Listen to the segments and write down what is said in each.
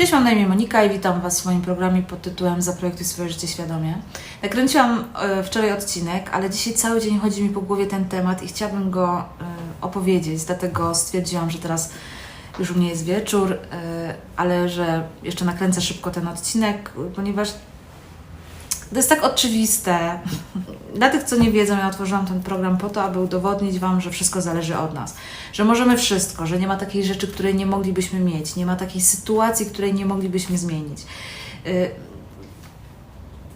Cześć, mam na imię Monika i witam Was w swoim programie pod tytułem Zaprojektuj swoje życie świadomie. Nakręciłam e, wczoraj odcinek, ale dzisiaj cały dzień chodzi mi po głowie ten temat i chciałabym go e, opowiedzieć, dlatego stwierdziłam, że teraz już u mnie jest wieczór, e, ale że jeszcze nakręcę szybko ten odcinek, ponieważ to jest tak oczywiste. Dla tych, co nie wiedzą, ja otworzyłam ten program po to, aby udowodnić Wam, że wszystko zależy od nas. Że możemy wszystko, że nie ma takiej rzeczy, której nie moglibyśmy mieć, nie ma takiej sytuacji, której nie moglibyśmy zmienić. Y,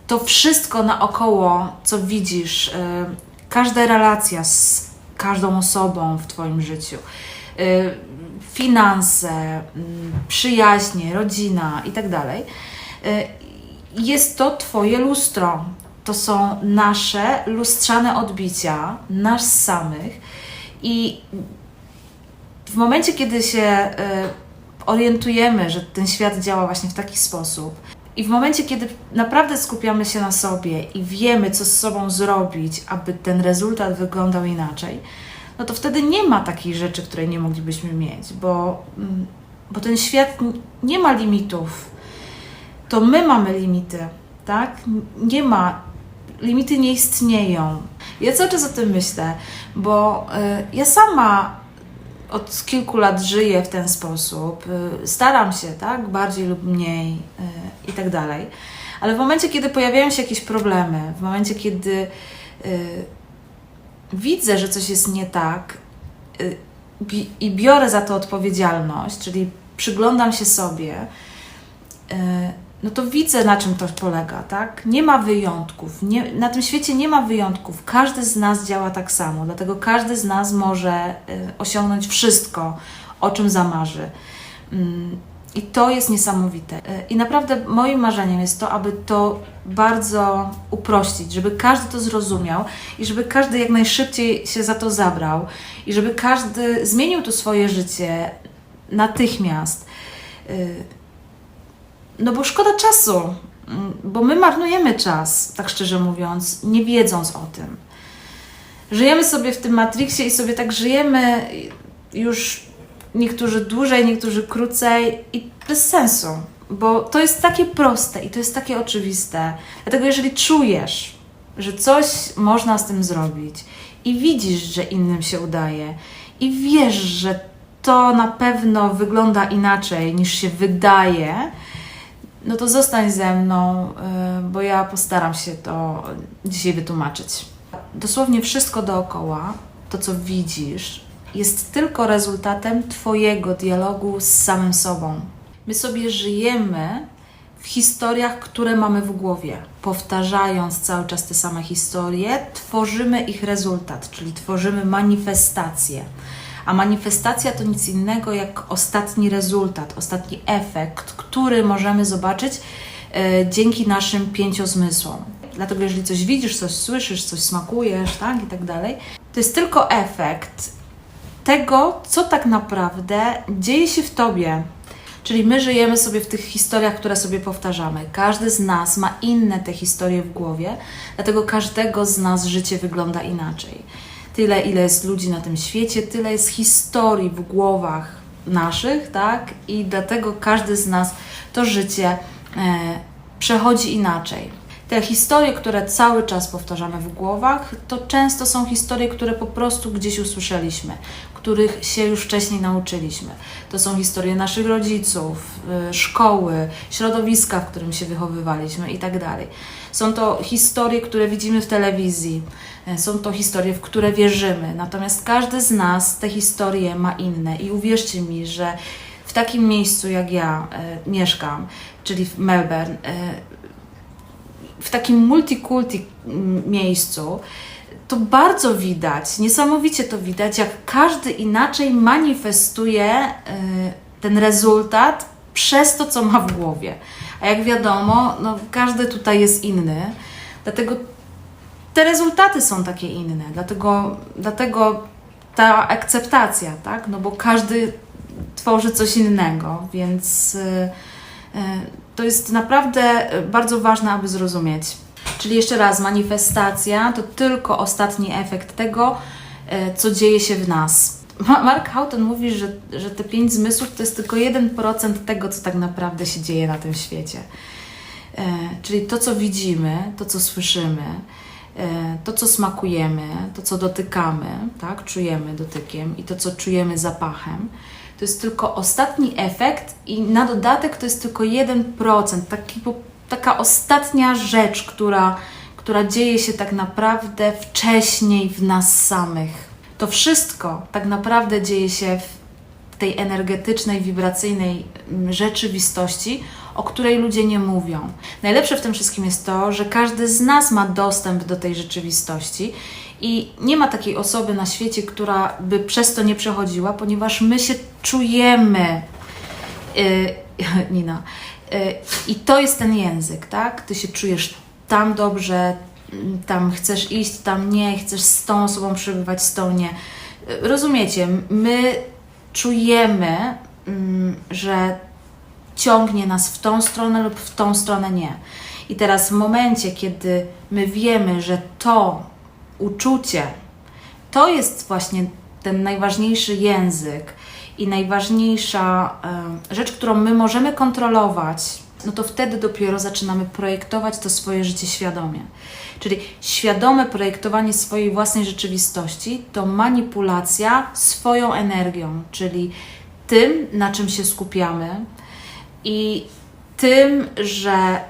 To wszystko naokoło, co widzisz, y, każda relacja z każdą osobą w Twoim życiu, y, finanse, mm, przyjaźnie, rodzina i tak dalej, jest to Twoje lustro. To są nasze lustrzane odbicia, nas samych. I w momencie, kiedy się y, orientujemy, że ten świat działa właśnie w taki sposób, i w momencie, kiedy naprawdę skupiamy się na sobie i wiemy, co z sobą zrobić, aby ten rezultat wyglądał inaczej, no to wtedy nie ma takiej rzeczy, której nie moglibyśmy mieć, bo, mm, bo ten świat nie ma limitów to my mamy limity, tak? Nie ma, limity nie istnieją. Ja cały czas o tym myślę, bo y, ja sama od kilku lat żyję w ten sposób, y, staram się, tak? Bardziej lub mniej y, i tak dalej. Ale w momencie, kiedy pojawiają się jakieś problemy, w momencie, kiedy y, widzę, że coś jest nie tak y, i biorę za to odpowiedzialność, czyli przyglądam się sobie, y, no to widzę, na czym to polega, tak? Nie ma wyjątków. Nie, na tym świecie nie ma wyjątków. Każdy z nas działa tak samo, dlatego każdy z nas może y, osiągnąć wszystko, o czym zamarzy. Mm, I to jest niesamowite. Y, I naprawdę moim marzeniem jest to, aby to bardzo uprościć, żeby każdy to zrozumiał i żeby każdy jak najszybciej się za to zabrał i żeby każdy zmienił to swoje życie natychmiast. No bo szkoda czasu, mm, bo my marnujemy czas, tak szczerze mówiąc, nie wiedząc o tym. Żyjemy sobie w tym Matrixie i sobie tak żyjemy już niektórzy dłużej, niektórzy krócej i bez sensu, bo to jest takie proste i to jest takie oczywiste. Dlatego jeżeli czujesz, że coś można z tym zrobić i widzisz, że innym się udaje i wiesz, że to na pewno wygląda inaczej niż się wydaje, no to zostań ze mną, y, bo ja postaram się to dzisiaj wytłumaczyć. Dosłownie wszystko dookoła, to co widzisz, jest tylko rezultatem Twojego dialogu z samym sobą. My sobie żyjemy w historiach, które mamy w głowie. Powtarzając cały czas te same historie, tworzymy ich rezultat, czyli tworzymy manifestację. A manifestacja to nic innego jak ostatni rezultat, ostatni efekt, który możemy zobaczyć e, dzięki naszym pięciozmysłom. Dlatego, jeżeli coś widzisz, coś słyszysz, coś smakujesz, tak i tak dalej, to jest tylko efekt tego, co tak naprawdę dzieje się w tobie. Czyli my żyjemy sobie w tych historiach, które sobie powtarzamy. Każdy z nas ma inne te historie w głowie, dlatego każdego z nas życie wygląda inaczej. Tyle, ile jest ludzi na tym świecie, tyle jest historii w głowach naszych, tak? I dlatego każdy z nas to życie e, przechodzi inaczej. Te historie, które cały czas powtarzamy w głowach, to często są historie, które po prostu gdzieś usłyszeliśmy, których się już wcześniej nauczyliśmy. To są historie naszych rodziców, y, szkoły, środowiska, w którym się wychowywaliśmy i tak. Są to historie, które widzimy w telewizji, y, są to historie, w które wierzymy. Natomiast każdy z nas te historie ma inne i uwierzcie mi, że w takim miejscu jak ja y, mieszkam, czyli w Melbourne, y, w takim multikulti mm, miejscu, to bardzo widać, niesamowicie to widać, jak każdy inaczej manifestuje y, ten rezultat przez to, co ma w głowie. A jak wiadomo, no, każdy tutaj jest inny, dlatego te rezultaty są takie inne, dlatego, dlatego ta akceptacja, tak? No bo każdy tworzy coś innego, więc y, y, to jest naprawdę bardzo ważne, aby zrozumieć. Czyli jeszcze raz, manifestacja to tylko ostatni efekt tego, e, co dzieje się w nas. Ma- Mark Houghton mówi, że, że te pięć zmysłów to jest tylko 1% tego, co tak naprawdę się dzieje na tym świecie. E, czyli to, co widzimy, to, co słyszymy, e, to, co smakujemy, to, co dotykamy, tak, czujemy dotykiem i to, co czujemy zapachem, to jest tylko ostatni efekt i na dodatek to jest tylko 1%, taki, taka ostatnia rzecz, która, która dzieje się tak naprawdę wcześniej w nas samych. To wszystko tak naprawdę dzieje się w tej energetycznej, wibracyjnej mm, rzeczywistości, o której ludzie nie mówią. Najlepsze w tym wszystkim jest to, że każdy z nas ma dostęp do tej rzeczywistości i nie ma takiej osoby na świecie, która by przez to nie przechodziła, ponieważ my się czujemy. Yy, Nina. Yy, I to jest ten język, tak? Ty się czujesz tam dobrze, tam chcesz iść, tam nie, chcesz z tą osobą przebywać, z tą nie. Yy, Rozumiecie, my czujemy, mm, że ciągnie nas w tą stronę lub w tą stronę nie. I teraz w momencie, kiedy my wiemy, że to uczucie, to jest właśnie ten najważniejszy język i najważniejsza e, rzecz, którą my możemy kontrolować, no to wtedy dopiero zaczynamy projektować to swoje życie świadomie. Czyli świadome projektowanie swojej własnej rzeczywistości to manipulacja swoją energią, czyli tym, na czym się skupiamy i tym, że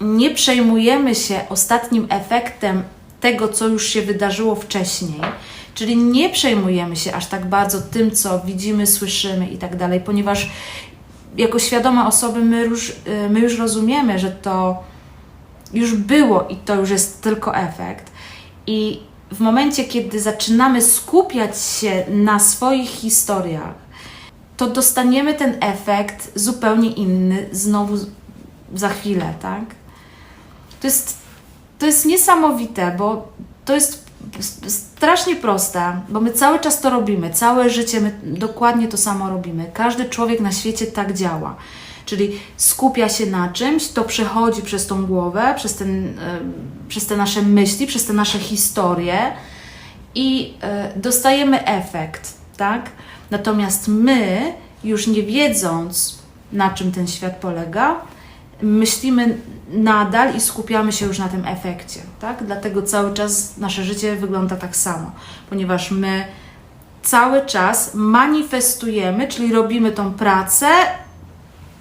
nie przejmujemy się ostatnim efektem tego, co już się wydarzyło wcześniej, czyli nie przejmujemy się aż tak bardzo tym, co widzimy, słyszymy i tak dalej, ponieważ jako świadome osoby my już, y, my już rozumiemy, że to już było i to już jest tylko efekt. I w momencie, kiedy zaczynamy skupiać się na swoich historiach, to dostaniemy ten efekt zupełnie inny znowu za chwilę, tak? To jest, to jest niesamowite, bo to jest strasznie proste, bo my cały czas to robimy, całe życie my dokładnie to samo robimy. Każdy człowiek na świecie tak działa. Czyli skupia się na czymś, to przechodzi przez tą głowę, przez, ten, em, przez te nasze myśli, przez te nasze historie i e, dostajemy efekt, tak? Natomiast my, już nie wiedząc, na czym ten świat polega, myślimy nadal i skupiamy się już na tym efekcie, tak? Dlatego cały czas nasze życie wygląda tak samo, ponieważ my cały czas manifestujemy, czyli robimy tą pracę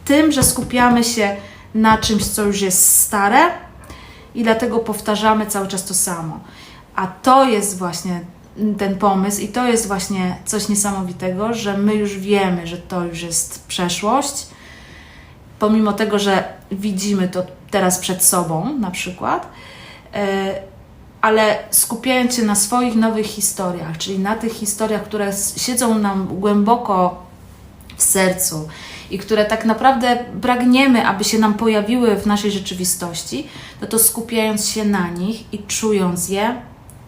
tym, że skupiamy się na czymś, co już jest stare i dlatego powtarzamy cały czas to samo. A to jest właśnie ten pomysł i to jest właśnie coś niesamowitego, że my już wiemy, że to już jest przeszłość, pomimo tego, że widzimy to teraz przed sobą na przykład, e, ale skupiając się na swoich nowych historiach, czyli na tych historiach, które siedzą nam głęboko w sercu i które tak naprawdę pragniemy, aby się nam pojawiły w naszej rzeczywistości, no to skupiając się na nich i czując je,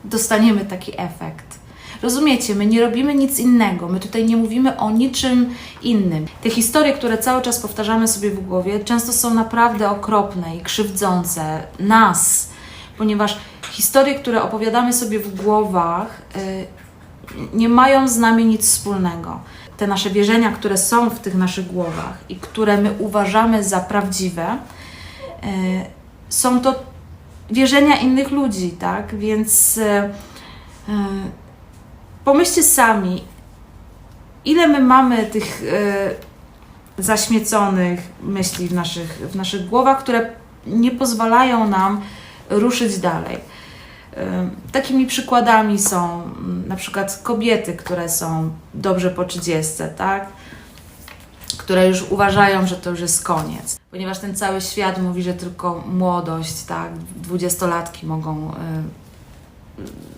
dostaniemy taki efekt. Rozumiecie, my nie robimy nic innego, my tutaj nie mówimy o niczym innym. Te historie, które cały czas powtarzamy sobie w głowie, często są naprawdę okropne i krzywdzące nas, ponieważ historie, które opowiadamy sobie w głowach, y, nie mają z nami nic wspólnego. Te nasze wierzenia, które są w tych naszych głowach i które my uważamy za prawdziwe, y, są to wierzenia innych ludzi, tak? Więc y, pomyślcie sami, ile my mamy tych y, zaśmieconych myśli w naszych, w naszych głowach, które nie pozwalają nam ruszyć dalej. Ym, Takimi przykładami są mm, na przykład kobiety, które są dobrze po 30, tak? które już uważają, że to już jest koniec. Ponieważ ten cały świat mówi, że tylko młodość, tak, dwudziestolatki mogą y,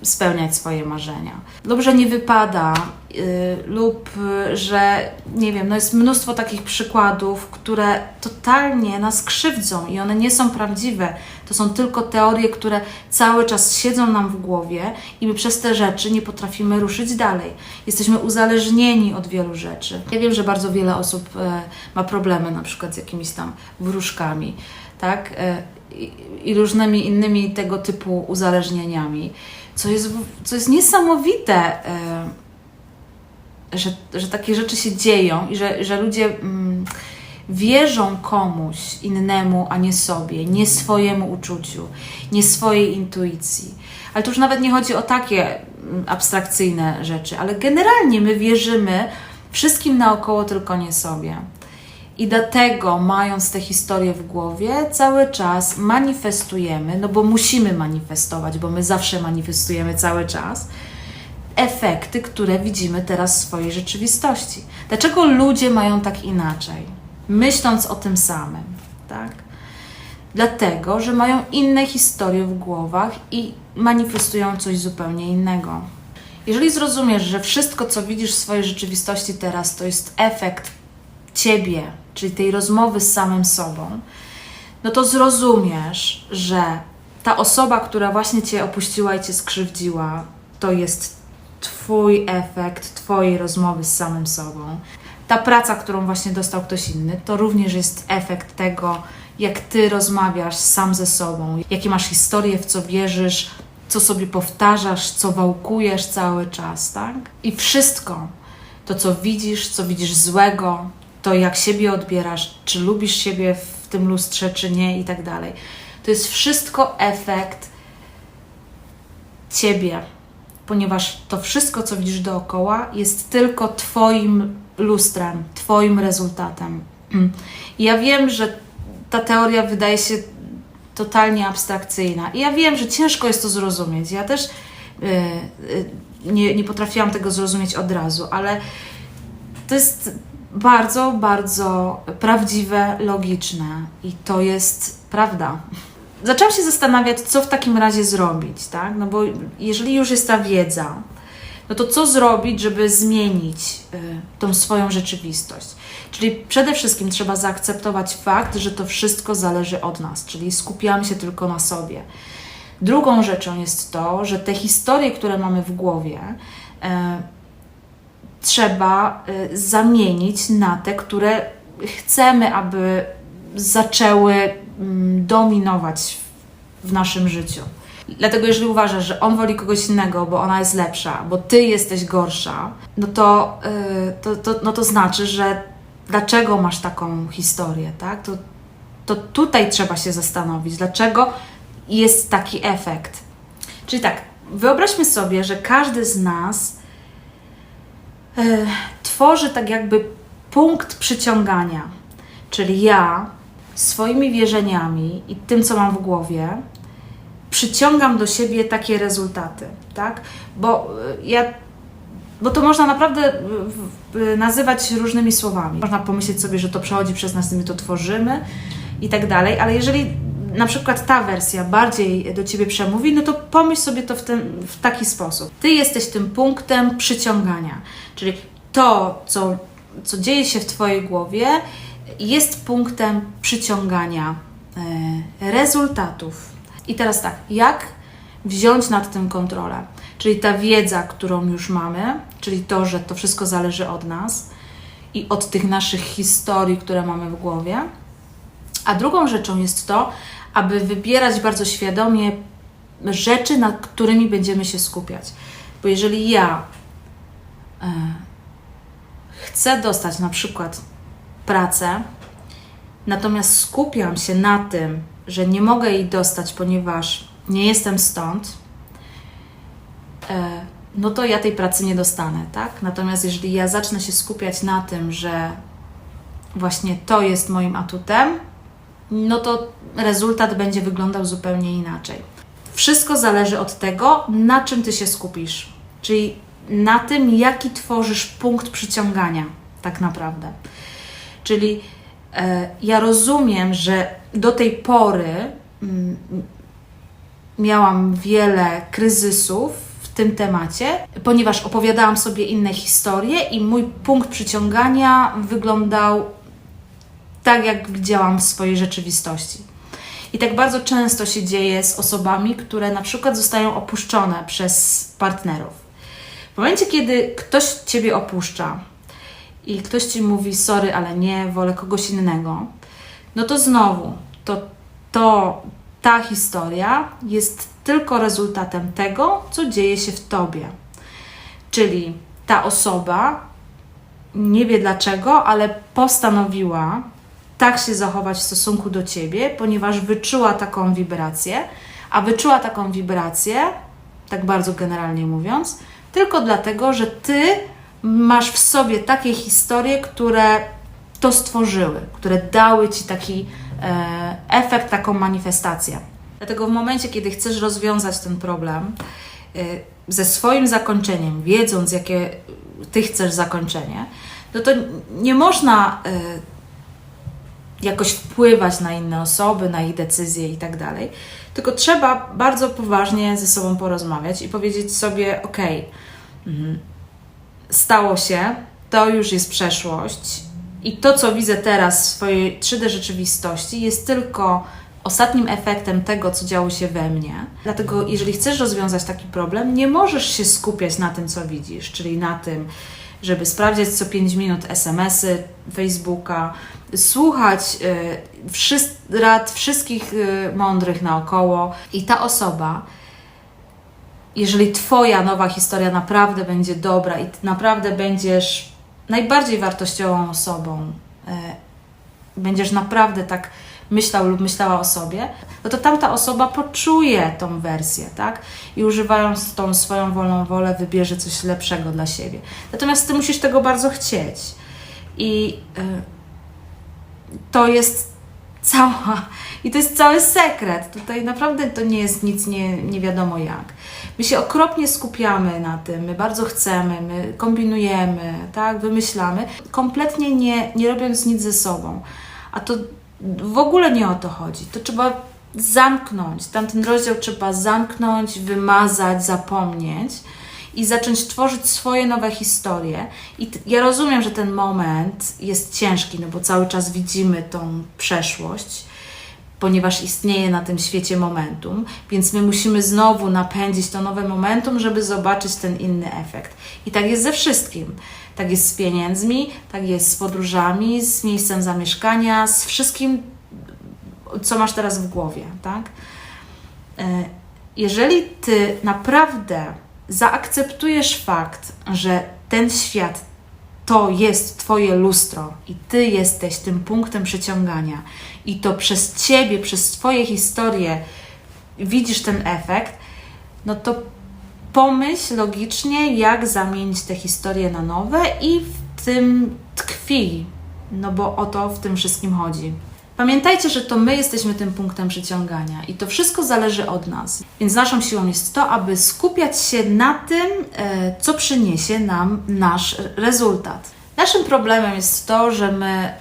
spełniać swoje marzenia. Dobrze nie wypada y, lub że nie wiem, no jest mnóstwo takich przykładów, które totalnie nas krzywdzą i one nie są prawdziwe. To są tylko teorie, które cały czas siedzą nam w głowie i my przez te rzeczy nie potrafimy ruszyć dalej. Jesteśmy uzależnieni od wielu rzeczy. Ja wiem, że bardzo wiele osób e, ma problemy na przykład z jakimiś tam wróżkami, tak? E, i, i różnymi innymi tego typu uzależnieniami, co jest, co jest niesamowite. E, że, że takie rzeczy się dzieją i że, że ludzie mm, wierzą komuś innemu, a nie sobie, nie swojemu uczuciu, nie swojej intuicji. Ale to już nawet nie chodzi o takie mm, abstrakcyjne rzeczy, ale generalnie my wierzymy wszystkim naokoło, tylko nie sobie. I dlatego, mając te historie w głowie, cały czas manifestujemy, no bo musimy manifestować, bo my zawsze manifestujemy cały czas, efekty, które widzimy teraz w swojej rzeczywistości. Dlaczego ludzie mają tak inaczej, myśląc o tym samym, tak? Dlatego, że mają inne historie w głowach i manifestują coś zupełnie innego. Jeżeli zrozumiesz, że wszystko, co widzisz w swojej rzeczywistości teraz, to jest efekt ciebie, czyli tej rozmowy z samym sobą, no to zrozumiesz, że ta osoba, która właśnie cię opuściła i cię skrzywdziła, to jest twój efekt twojej rozmowy z samym sobą. Ta praca, którą właśnie dostał ktoś inny, to również jest efekt tego, jak ty rozmawiasz sam ze sobą, jakie masz historie, w co wierzysz, co sobie powtarzasz, co wałkujesz cały czas, tak? I wszystko, to co widzisz, co widzisz złego, to jak siebie odbierasz, czy lubisz siebie w tym lustrze, czy nie i tak dalej. To jest wszystko efekt ciebie, ponieważ to wszystko, co widzisz dookoła, jest tylko Twoim lustrem, Twoim rezultatem. I ja wiem, że ta teoria wydaje się totalnie abstrakcyjna. I ja wiem, że ciężko jest to zrozumieć. Ja też yy, yy, nie, nie potrafiłam tego zrozumieć od razu, ale to jest bardzo, bardzo prawdziwe, logiczne i to jest prawda. Zaczęłam się zastanawiać, co w takim razie zrobić, tak? No bo jeżeli już jest ta wiedza, no to co zrobić, żeby zmienić y, tą swoją rzeczywistość? Czyli przede wszystkim trzeba zaakceptować fakt, że to wszystko zależy od nas, czyli skupiamy się tylko na sobie. Drugą rzeczą jest to, że te historie, które mamy w głowie, y, trzeba y, zamienić na te, które chcemy, aby zaczęły mm, dominować w naszym życiu. Dlatego, jeżeli uważasz, że on woli kogoś innego, bo ona jest lepsza, bo ty jesteś gorsza, no to, yy, to, to, no to znaczy, że dlaczego masz taką historię, tak? To, to tutaj trzeba się zastanowić, dlaczego jest taki efekt. Czyli tak, wyobraźmy sobie, że każdy z nas tworzy tak jakby punkt przyciągania. Czyli ja swoimi wierzeniami i tym, co mam w głowie, przyciągam do siebie takie rezultaty, tak? Bo y, ja bo to można naprawdę y, nazywać różnymi słowami. Można pomyśleć sobie, że to przechodzi przez nas, my to tworzymy i tak dalej, ale jeżeli na przykład ta wersja bardziej do ciebie przemówi, no to pomyśl sobie to w, ten, w taki sposób. Ty jesteś tym punktem przyciągania, czyli to, co, co dzieje się w Twojej głowie, jest punktem przyciągania e, rezultatów. I teraz tak, jak wziąć nad tym kontrolę? Czyli ta wiedza, którą już mamy, czyli to, że to wszystko zależy od nas i od tych naszych historii, które mamy w głowie. A drugą rzeczą jest to, aby wybierać bardzo świadomie rzeczy, nad którymi będziemy się skupiać. Bo jeżeli ja e, chcę dostać na przykład pracę, natomiast skupiam się na tym, że nie mogę jej dostać, ponieważ nie jestem stąd, e, no to ja tej pracy nie dostanę, tak? Natomiast jeżeli ja zacznę się skupiać na tym, że właśnie to jest moim atutem, no to rezultat będzie wyglądał zupełnie inaczej. Wszystko zależy od tego, na czym ty się skupisz, czyli na tym, jaki tworzysz punkt przyciągania, tak naprawdę. Czyli e, ja rozumiem, że do tej pory mm, miałam wiele kryzysów w tym temacie, ponieważ opowiadałam sobie inne historie i mój punkt przyciągania wyglądał tak, jak widziałam w swojej rzeczywistości. I tak bardzo często się dzieje z osobami, które na przykład zostają opuszczone przez partnerów. W momencie, kiedy ktoś ciebie opuszcza, i ktoś ci mówi, sorry, ale nie, wolę kogoś innego, no to znowu, to, to ta historia jest tylko rezultatem tego, co dzieje się w tobie. Czyli ta osoba nie wie dlaczego, ale postanowiła tak się zachować w stosunku do ciebie, ponieważ wyczuła taką wibrację, a wyczuła taką wibrację, tak bardzo generalnie mówiąc, tylko dlatego, że ty masz w sobie takie historie, które to stworzyły, które dały ci taki e, efekt, taką manifestację. Dlatego w momencie, kiedy chcesz rozwiązać ten problem e, ze swoim zakończeniem, wiedząc, jakie ty chcesz zakończenie, no to nie można e, jakoś wpływać na inne osoby, na ich decyzje i tak dalej. Tylko trzeba bardzo poważnie ze sobą porozmawiać i powiedzieć sobie: OK, mhm, stało się, to już jest przeszłość i to, co widzę teraz w swojej 3D rzeczywistości, jest tylko ostatnim efektem tego, co działo się we mnie. Dlatego, jeżeli chcesz rozwiązać taki problem, nie możesz się skupiać na tym, co widzisz, czyli na tym, żeby sprawdzać co 5 minut SMS-y Facebooka, słuchać y, rad wszystkich y, mądrych naokoło. I ta osoba, jeżeli Twoja nowa historia naprawdę będzie dobra i naprawdę będziesz najbardziej wartościową osobą, y, będziesz naprawdę tak myślał lub myślała o sobie, no to tamta osoba poczuje tą wersję, tak? I używając tą swoją wolną wolę, wybierze coś lepszego dla siebie. Natomiast ty musisz tego bardzo chcieć. I y, to jest cała, i to jest cały sekret. Tutaj naprawdę to nie jest nic nie, nie wiadomo jak. My się okropnie skupiamy na tym, my bardzo chcemy, my kombinujemy, tak, wymyślamy, kompletnie nie, nie robiąc nic ze sobą. A to w ogóle nie o to chodzi. To trzeba zamknąć. Tamten rozdział trzeba zamknąć, wymazać, zapomnieć i zacząć tworzyć swoje nowe historie. I ja rozumiem, że ten moment jest ciężki, no bo cały czas widzimy tą przeszłość, ponieważ istnieje na tym świecie momentum, więc my musimy znowu napędzić to nowe momentum, żeby zobaczyć ten inny efekt. I tak jest ze wszystkim. Tak jest z pieniędzmi, tak jest z podróżami, z miejscem zamieszkania, z wszystkim, co masz teraz w głowie, tak? E, jeżeli ty naprawdę zaakceptujesz fakt, że ten świat to jest Twoje lustro i Ty jesteś tym punktem przyciągania, i to przez Ciebie, przez Twoje historie widzisz ten efekt, no to pomyśl logicznie, jak zamienić te historie na nowe i w tym tkwi, no bo o to w tym wszystkim chodzi. Pamiętajcie, że to my jesteśmy tym punktem przyciągania i to wszystko zależy od nas. Więc naszą siłą jest to, aby skupiać się na tym, e, co przyniesie nam nasz rezultat. Naszym problemem jest to, że my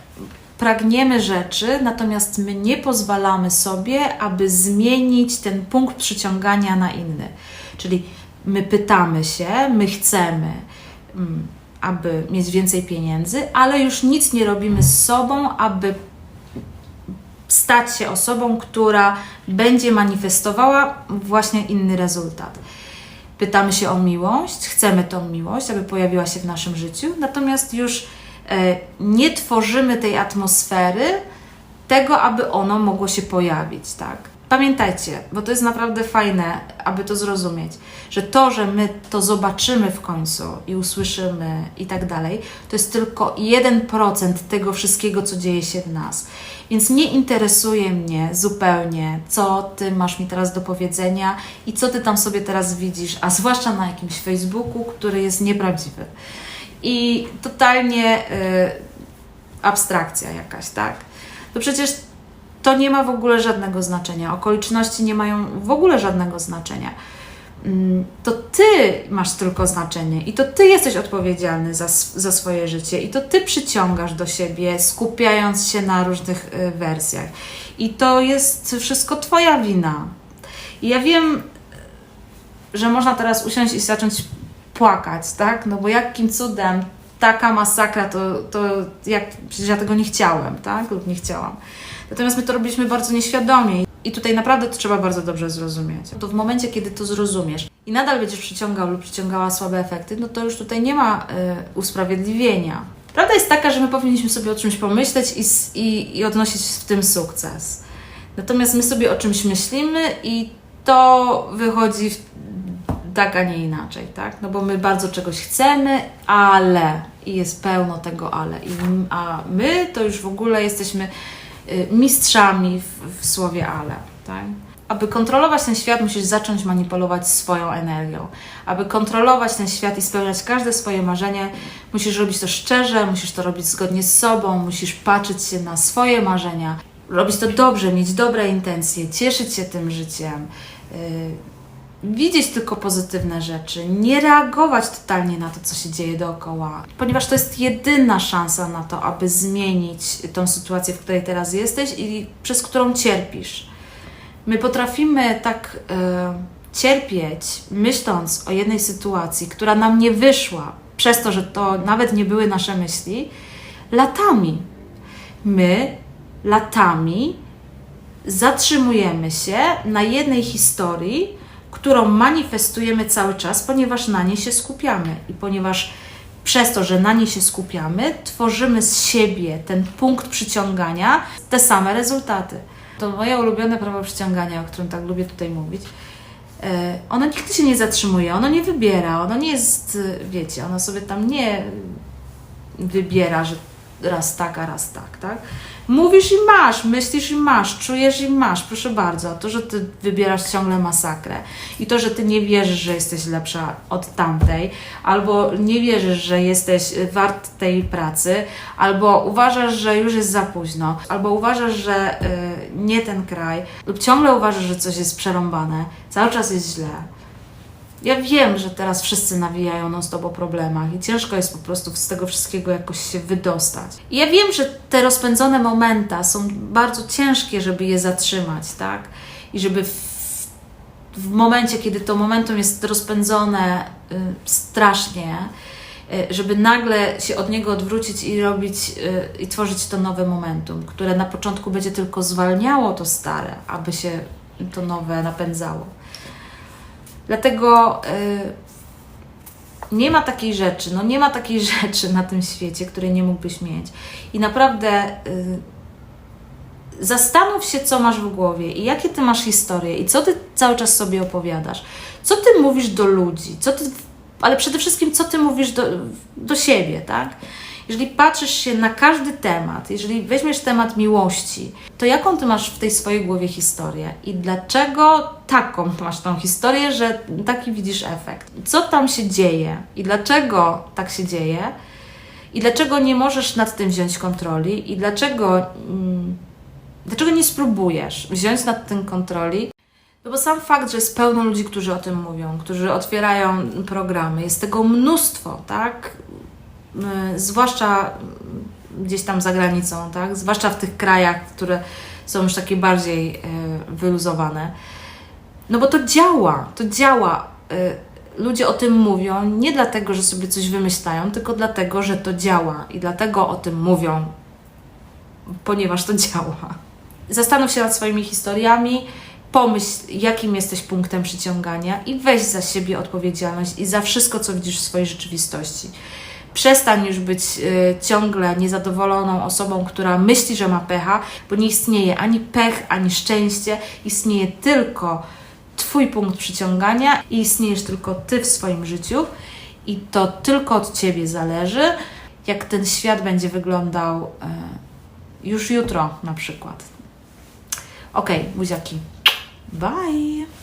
pragniemy rzeczy, natomiast my nie pozwalamy sobie, aby zmienić ten punkt przyciągania na inny. Czyli my pytamy się, my chcemy, mm, aby mieć więcej pieniędzy, ale już nic nie robimy z sobą, aby stać się osobą, która będzie manifestowała właśnie inny rezultat. Pytamy się o miłość, chcemy tą miłość, aby pojawiła się w naszym życiu, natomiast już e, nie tworzymy tej atmosfery tego, aby ono mogło się pojawić, tak? Pamiętajcie, bo to jest naprawdę fajne, aby to zrozumieć, że to, że my to zobaczymy w końcu i usłyszymy i tak dalej, to jest tylko 1% tego wszystkiego, co dzieje się w nas. Więc nie interesuje mnie zupełnie, co ty masz mi teraz do powiedzenia i co ty tam sobie teraz widzisz, a zwłaszcza na jakimś Facebooku, który jest nieprawdziwy. I totalnie y, abstrakcja jakaś, tak? To przecież to nie ma w ogóle żadnego znaczenia. Okoliczności nie mają w ogóle żadnego znaczenia. Mm, to ty masz tylko znaczenie i to ty jesteś odpowiedzialny za, za swoje życie i to ty przyciągasz do siebie, skupiając się na różnych y, wersjach. I to jest wszystko twoja wina. I ja wiem, że można teraz usiąść i zacząć płakać, tak? No bo jakim cudem taka masakra, to, to jak, przecież ja tego nie chciałem, tak? Lub nie chciałam. Natomiast my to robiliśmy bardzo nieświadomie. I tutaj naprawdę to trzeba bardzo dobrze zrozumieć. To w momencie, kiedy to zrozumiesz i nadal będziesz przyciągał lub przyciągała słabe efekty, no to już tutaj nie ma y, usprawiedliwienia. Prawda jest taka, że my powinniśmy sobie o czymś pomyśleć i, i, i odnosić w tym sukces. Natomiast my sobie o czymś myślimy i to wychodzi w tak, a nie inaczej, tak? No bo my bardzo czegoś chcemy, ale i jest pełno tego ale. I, a my to już w ogóle jesteśmy y, mistrzami w, w słowie ale, tak? Aby kontrolować ten świat, musisz zacząć manipulować swoją energią. Aby kontrolować ten świat i spełniać każde swoje marzenie, musisz robić to szczerze, musisz to robić zgodnie z sobą, musisz patrzeć się na swoje marzenia, robić to dobrze, mieć dobre intencje, cieszyć się tym życiem. Widzieć tylko pozytywne rzeczy, nie reagować totalnie na to, co się dzieje dookoła, ponieważ to jest jedyna szansa na to, aby zmienić tą sytuację, w której teraz jesteś i przez którą cierpisz. My potrafimy tak e, cierpieć, myśląc o jednej sytuacji, która nam nie wyszła, przez to, że to nawet nie były nasze myśli, latami. My latami zatrzymujemy się na jednej historii, którą manifestujemy cały czas, ponieważ na niej się skupiamy i ponieważ przez to, że na niej się skupiamy, tworzymy z siebie ten punkt przyciągania, te same rezultaty. To moje ulubione prawo przyciągania, o którym tak lubię tutaj mówić. e, Ono nigdy się nie zatrzymuje, ono nie wybiera, ono nie jest, e, wiecie, ono sobie tam nie wybiera, że raz tak, a raz tak, tak? Mówisz i masz, myślisz i masz, czujesz i masz, proszę bardzo. To, że ty wybierasz ciągle masakrę i to, że ty nie wierzysz, że jesteś lepsza od tamtej, albo nie wierzysz, że jesteś wart tej pracy, albo uważasz, że już jest za późno, albo uważasz, że y, nie ten kraj, lub ciągle uważasz, że coś jest przerąbane, cały czas jest źle. Ja wiem, że teraz wszyscy nawijają non stop o problemach i ciężko jest po prostu z tego wszystkiego jakoś się wydostać. I ja wiem, że te rozpędzone momenta są bardzo ciężkie, żeby je zatrzymać, tak? I żeby w, w momencie, kiedy to momentum jest rozpędzone y, strasznie, y, żeby nagle się od niego odwrócić i robić y, i tworzyć to nowe momentum, które na początku będzie tylko zwalniało to stare, aby się to nowe napędzało. Dlatego y, nie ma takiej rzeczy, no nie ma takiej rzeczy na tym świecie, której nie mógłbyś mieć. I naprawdę y, zastanów się, co masz w głowie i jakie ty masz historie i co ty cały czas sobie opowiadasz. Co ty mówisz do ludzi, co ty, ale przede wszystkim, co ty mówisz do, do siebie, tak? Jeżeli patrzysz się na każdy temat, jeżeli weźmiesz temat miłości, to jaką ty masz w tej swojej głowie historię i dlaczego taką masz tą historię, że taki widzisz efekt? Co tam się dzieje i dlaczego tak się dzieje? I dlaczego nie możesz nad tym wziąć kontroli? I dlaczego, mm, dlaczego nie spróbujesz wziąć nad tym kontroli? No bo sam fakt, że jest pełno ludzi, którzy o tym mówią, którzy otwierają programy, jest tego mnóstwo, tak? Y, zwłaszcza gdzieś tam za granicą, tak? zwłaszcza w tych krajach, które są już takie bardziej y, wyluzowane. No bo to działa, to działa. Y, ludzie o tym mówią nie dlatego, że sobie coś wymyślają, tylko dlatego, że to działa i dlatego o tym mówią, ponieważ to działa. Zastanów się nad swoimi historiami, pomyśl, jakim jesteś punktem przyciągania i weź za siebie odpowiedzialność i za wszystko, co widzisz w swojej rzeczywistości. Przestań już być y, ciągle niezadowoloną osobą, która myśli, że ma pecha, bo nie istnieje ani pech, ani szczęście. Istnieje tylko Twój punkt przyciągania i istniejesz tylko Ty w swoim życiu. I to tylko od Ciebie zależy, jak ten świat będzie wyglądał y, już jutro na przykład. Ok, buziaki. Bye!